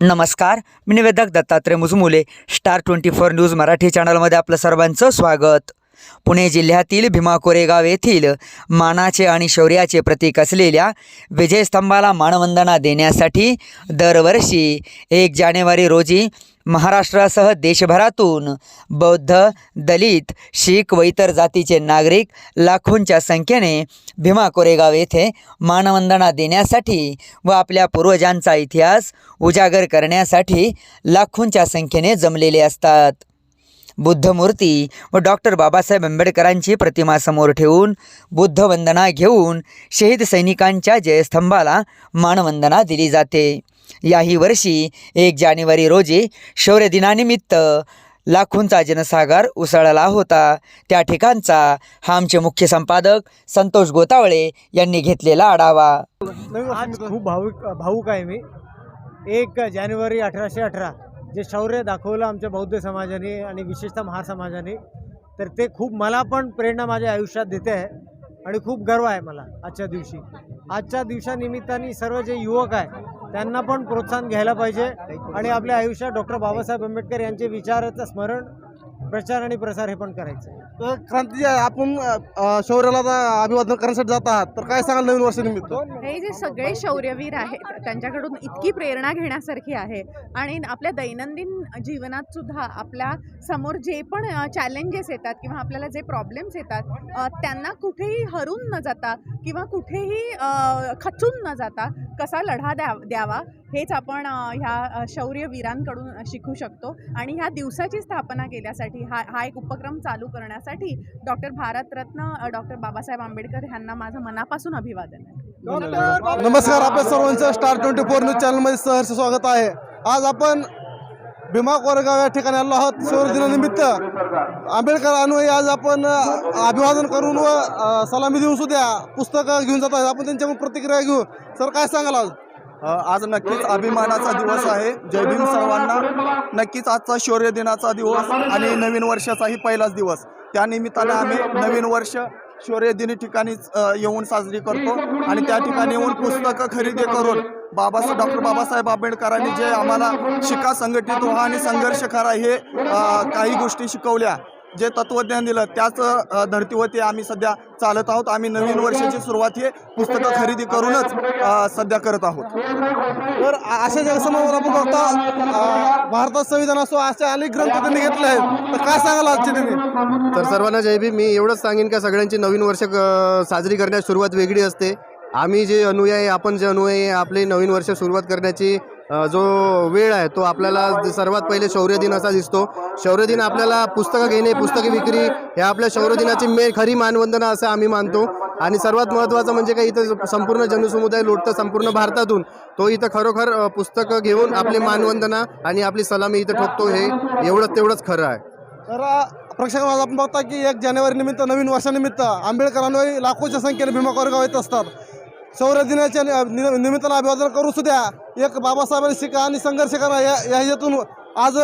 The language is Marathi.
नमस्कार मी निवेदक Dattatray Mujmule star twenty four news Marathi चॅनलमध्ये आपलं सर्वांचं स्वागत. पुणे जिल्ह्यातील भीमा कोरेगाव येथील मानाचे आणि शौर्याचे प्रतीक असलेल्या विजयस्तंभाला मानवंदना देण्यासाठी दरवर्षी एक जानेवारी रोजी महाराष्ट्रासह देशभरातून बौद्ध दलित शीख व इतर जातीचे नागरिक लाखोंच्या संख्येने भीमा कोरेगाव येथे मानवंदना देण्यासाठी व आपल्या पूर्वजांचा इतिहास उजागर करण्यासाठी लाखोंच्या संख्येने जमलेले असतात. बुद्धमूर्ती व डॉक्टर बाबासाहेब आंबेडकरांची प्रतिमा समोर ठेवून बुद्धवंदना घेऊन शहीद सैनिकांच्या जयस्तंभाला मानवंदना दिली जाते. याही वर्षी एक जानेवारी रोजी शौर्य दिनानिमित्त लाखोंचा जनसागर उसळला होता. त्या ठिकाणचा हा आमचे मुख्य संपादक संतोष गोतावळे यांनी घेतलेला आढावा. खूप भावुक भावूक आहे मी. एक जानेवारी अठराशे अठरा. जे शौर्य दाखवलं आमच्या बौद्ध समाजाने आणि विशेषतः महासमाजाने तर ते खूप मला पण प्रेरणा माझ्या आयुष्यात देते आहे आणि खूप गर्व आहे मला आजच्या दिवशी. आजच्या दिवसानिमित्ताने सर्व जे युवक आहे त्यांना पण प्रोत्साहन घ्यायला पाहिजे आणि आपल्या आयुष्यात डॉक्टर बाबासाहेब आंबेडकर यांचे विचाराचं स्मरण प्रचार आणि प्रसार हे पण करायचं. आहे तर क्रांती आपण अ, शौर्याला आता अभिवादन करण्यासाठी जात आहात. तर काय सांगाल नवीन वर्षानिमित्त? हे जे सगळे शौर्यवीर आहेत त्यांच्याकडून इतकी प्रेरणा घेण्यासारखी आहे. आणि आपल्या दैनंदिन जीवनात सुद्धा आपल्यासमोर जे पण चॅलेंजेस येतात किंवा आपल्याला जे प्रॉब्लेम्स येतात अ, त्यांना कुठेही हरू न जाता किंवा कुठेही अ, खचून न जाता कसा लढा द्या द्यावा हेच आपण अ, ह्या अ, शौर्यवीरांकडून शिकू शकतो. आणि ह्या दिवसाची स्थापना केल्यासाठी हा हा एक उपक्रम चालू करण्यासाठी डॉक्टर भारतरत्न डॉक्टर बाबासाहेब आंबेडकर यांना माझं मनापासून अभिवादन आहे. नमस्कार. आपल्या सर्वांचं स्टार ट्वेंटी फोर न्यूज चॅनलमध्ये सहर्ष स्वागत आहे. आज आपण भीमा कोरेगाव या ठिकाणी आलो आहोत. शौर्य दिनानिमित्त आंबेडकर अनुयायी आज आपण अभिवादन करून व सलामी देऊन सुद्धा पुस्तकं घेऊन जात आहेत. आपण त्यांच्याकडून प्रतिक्रिया घेऊ. सर काय सांगाल आज? आज नक्कीच अभिमानाचा दिवस आहे. जय भीम सर्वांना. नक्कीच आजचा शौर्य दिनाचा दिवस आणि नवीन वर्षाचाही पहिलाच दिवस. त्या निमित्ताने आम्ही नवीन वर्ष शौर्य दिनी येऊन साजरी करतो. आणि त्या ठिकाणी येऊन पुस्तकं खरेदी करून बाबासाहेब डॉक्टर बाबासाहेब आंबेडकरांनी जे आम्हाला शिका संघटित व्हा आणि संघर्ष करा हे काही गोष्टी शिकवल्या. जे तत्वज्ञान दिलं त्याच धर्तीवरती आम्ही सध्या चालत आहोत. आम्ही नवीन वर्षाची सुरुवात हे पुस्तकं खरेदी करूनच सध्या करत आहोत. तर अशा जगसमोर आपण बघता भारतात संविधान असो असे अनेक ग्रंथ त्यांनी घेतले आहेत. तर काय सांगाल आजचे त्यांनी? तर सर्वांना जय भीम. मी एवढंच सांगेन का सगळ्यांची नवीन वर्ष साजरी करण्यास सुरुवात वेगळी असते. आम्ही जे अनुयायी आपण जे अनुयायी आपले आपली नवीन वर्ष सुरुवात करण्याची जो वेळ आहे तो आपल्याला सर्वात पहिले शौर्य दिन असा दिसतो. शौर्य दिन आपल्याला पुस्तकं घेणे पुस्तके विक्री हे आपल्या शौर्य दिनाची मे खरी मानवंदना असं आम्ही मानतो. आणि सर्वात महत्त्वाचं म्हणजे काही इथं संपूर्ण जनसमुदाय लोटतं संपूर्ण भारतातून. तो इथं खरोखर पुस्तकं घेऊन आपली मानवंदना आणि आपली सलामी इथं ठोकतो हे एवढंच तेवढंच खरं आहे. तर अ, प्रेक्षकांना आपण बघता की एक जानेवारी निमित्त नवीन वर्षानिमित्त आंबेडकरांवर लाखोच्या संख्येने भीमा कोरेगाव येत असतात. शौर्य दिनाच्या नि- निमित्तानं अभिवादन करू सुद्या. एक बाबासाहेबांनी शिका आणि संघर्ष करा या या ह्याच्यातून आज